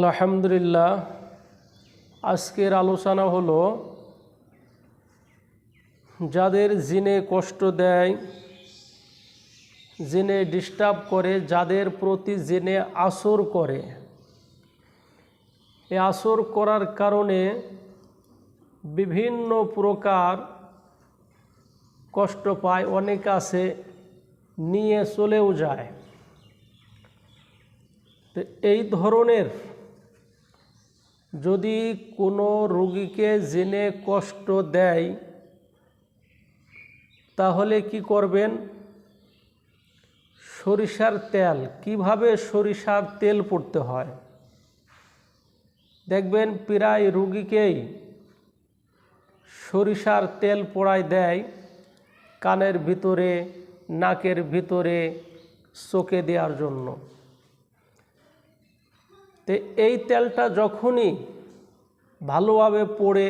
আলহামদুলিল্লাহ, আজকের আলোচনা হলো যাদের জিনে কষ্ট দেয়, জিনে ডিস্টার্ব করে, যাদের প্রতি জিনে আসর করে। এ আসর করার কারণে বিভিন্ন প্রকার কষ্ট পায়, অনেক আছে, নিয়ে চলেও যায়। এই ধরনের যদি কোনো রোগীকে জেনে কষ্ট দেয়, তাহলে কি করবেন? সরিষার তেল। কীভাবে সরিষার তেল পড়তে হয়? দেখবেন প্রায় রুগীকেই সরিষার তেল পোড়ায় দেয়, কানের ভিতরে, নাকের ভিতরে, চোখে দেওয়ার জন্য। তো এই তেলটা যখনই ভালোভাবে পড়ে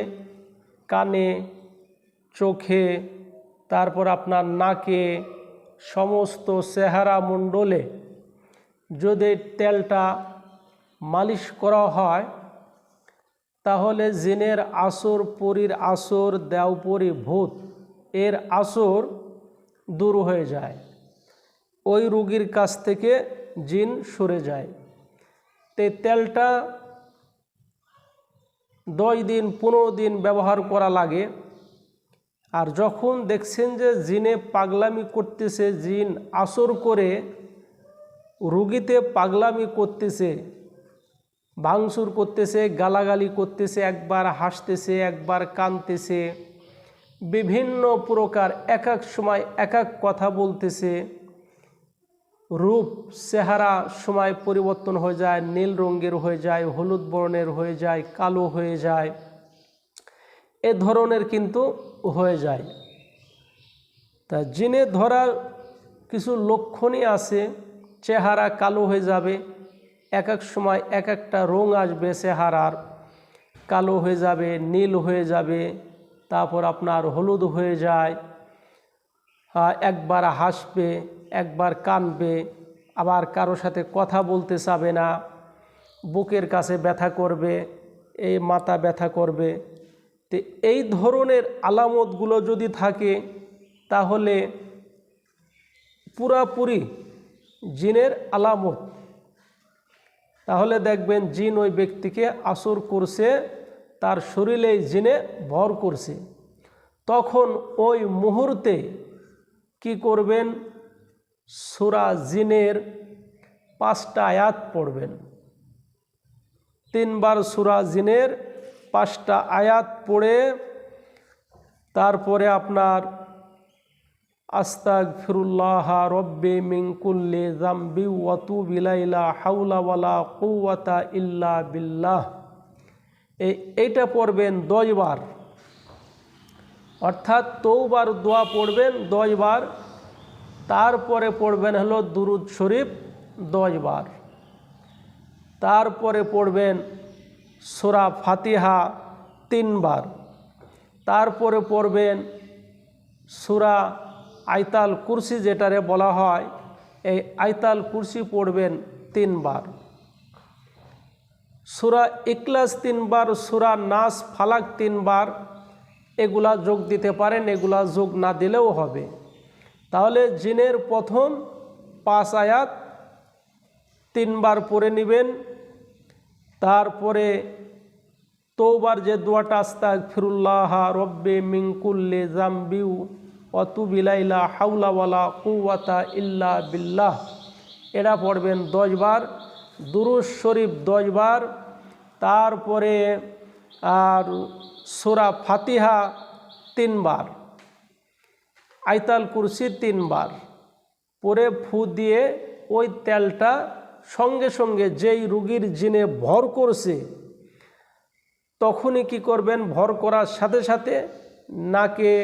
কানে, চোখে, তারপর আপনার নাকে, সমস্ত চেহারা মণ্ডলে যদি তেলটা মালিশ করা হয়, তাহলে জিনের আসর, পরীর আসর, দেওপরি ভূত, এর আসর দূর হয়ে যায়। ওই রুগীর কাছ থেকে জিন সরে যায়। তে তেলটা দশ দিন, পনেরো দিন ব্যবহার করা লাগে। আর যখন দেখছেন যে জিনে পাগলামি করতেছে, জিন আসর করে রুগীতে পাগলামি করতেছে, ভাঙচুর করতেছে, গালাগালি করতেছে, একবার হাসতেছে, একবার কানতেছে বিভিন্ন প্রকার এক এক সময় এক এক কথা বলতেছে। রূপ, চেহারা সময় পরিবর্তন হয়ে যায়, নীল রঙের হয়ে যায়, হলুদ বর্ণের হয়ে যায়, কালো হয়ে যায়, এ ধরনের কিন্তু হয়ে যায়। তা জিনে ধরার কিছু লক্ষণই আছে, চেহারা কালো হয়ে যাবে, এক এক সময় এক একটা রং আসবে চেহারার, কালো হয়ে যাবে, নীল হয়ে যাবে, তারপর আপনার হলুদ হয়ে যায় একবার হাসবে একবার কানবে, আবার কারও সাথে কথা বলতে চাবে না, বুকের কাছে ব্যথা করবে, এই মাথা ব্যথা করবে। তো এই ধরনের আলামতগুলো যদি থাকে, তাহলে পুরাপুরি জিনের আলামত। তাহলে দেখবেন জিন ওই ব্যক্তিকে আসর করছে, তার শরীরে জিনে ভর করছে। তখন ওই মুহূর্তে কি করবেন? সুরা জিনের পাঁচটা আয়াত পড়বেন। তিনবার সুরা জিনের পাঁচটা আয়াত পড়ে তারপরে আপনার আস্তাক ফিরুল্লাহ রব্বে মিঙ্কুল্লে জাম্বি ওয়াতু বিলাইলা হাউলাওয়ালা কৌয়াতা ইল্লা বিল্লাহ। এই এইটা পড়বেন দশবার অর্থাৎ তৌবার দোয়া পড়বেন দশবার তারপরে পড়বেন হলো দুরুদ শরীফ দশবার তারপরে পড়বেন সোরা ফাতিহা তিনবার তারপরে পড়বেন সুরা আইতাল কুরসি যেটারে বলা হয়, এই আইতাল কুরসি পড়বেন তিনবার সুরা ইকলাস তিনবার সুরা নাস ফালাক তিনবার এগুলা যোগ দিতে পারেন, এগুলা যোগ না দিলেও হবে। তাহলে জিনের প্রথম পাঁচ আয়াত তিনবার পড়ে নেবেন। তারপরে তোবার যে দোয়াটা আস্তাক ফিরুল্লাহ রব্বে মিঙ্কুল্লে জাম্বিউ অতুবিলাইলা হাউলাওয়ালা কুয়াতা ইল্লা বিল্লাহ। এরা পড়বেন দশবার দুরুজ শরীফ দশবার তারপরে আর সোরা ফাতিহা তিনবার আইতাল কুরসি তিনবার। পরে ফু দিয়ে ওই তেলটা সঙ্গে সঙ্গে যেই রুগীর জিনে ভর করছে, তখনই কি করবেন? ভর করার সাথে সাথে নাকে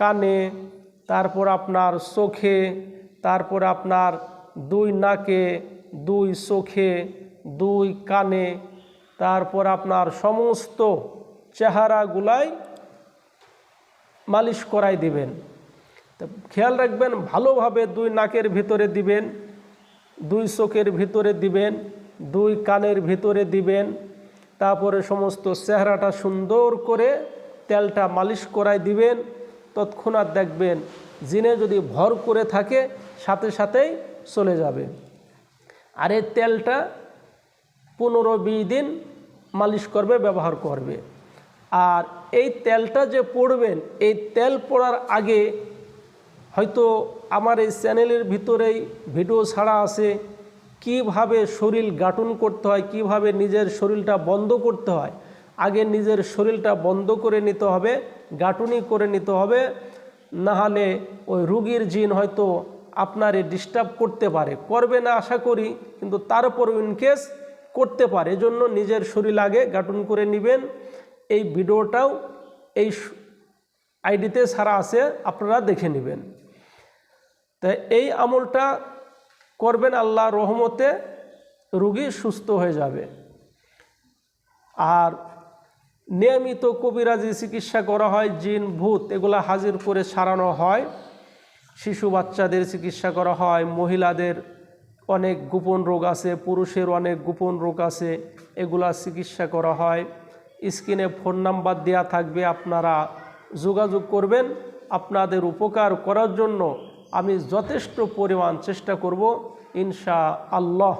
কানে, তারপর আপনার চোখে, তারপর আপনার দুই নাকে, দুই চোখে, দুই কানে, তারপর আপনার সমস্ত চেহারাগুলাই মালিশ করাই দিবেন। তো খেয়াল রাখবেন, ভালোভাবে দুই নাকের ভিতরে দিবেন, দুই চোখের ভিতরে দিবেন, দুই কানের ভিতরে দিবেন, তারপরে সমস্ত চেহারাটা সুন্দর করে তেলটা মালিশ করায় দিবেন, তৎক্ষণাৎ দেখবেন জিনে যদি ভর করে থাকে, সাথে সাথেই চলে যাবে। আর এই তেলটা পনেরো বিশ দিন মালিশ করবে, ব্যবহার করবে। আর এই তেলটা যে পড়বেন, এই তেল পড়ার আগে হয়তো আমার এই চ্যানেলের ভিতরেই ভিডিও ছাড়া আছে কীভাবে শরীর গাঠন করতে হয়, কীভাবে নিজের শরীরটা বন্ধ করতে হয়। আগে নিজের শরীরটা বন্ধ করে নিতে হবে, গাঁটুনি করে নিতে হবে, নাহলে ওই রুগীর জিন হয়তো আপনারে ডিস্টার্ব করতে পারে। করবে না আশা করি, কিন্তু তারপর ইনকেস করতে পারে। এজন্য নিজের শরীর আগে গাঠন করে নেবেন। এই ভিডিওটাও এই আইডিতে সারা আছে, আপনারা দেখে নেবেন। তাই এই আমলটা করবেন আল্লাহ রহমতে, রুগী সুস্থ হয়ে যাবে। আর নিয়মিত কবিরাজি চিকিৎসা করা হয়, জিন, ভূত, এগুলা হাজির করে সারানো হয়। শিশু বাচ্চাদের চিকিৎসা করা হয়, মহিলাদের অনেক গোপন রোগ আছে, পুরুষের অনেক গোপন রোগ আছে, এগুলা চিকিৎসা করা হয়। স্ক্রিনে ফোন নাম্বার দেওয়া থাকবে, আপনারা যোগাযোগ করবেন। আপনাদের উপকার করার জন্য আমি যথেষ্ট পরিমাণ চেষ্টা করব ইনশা আল্লাহ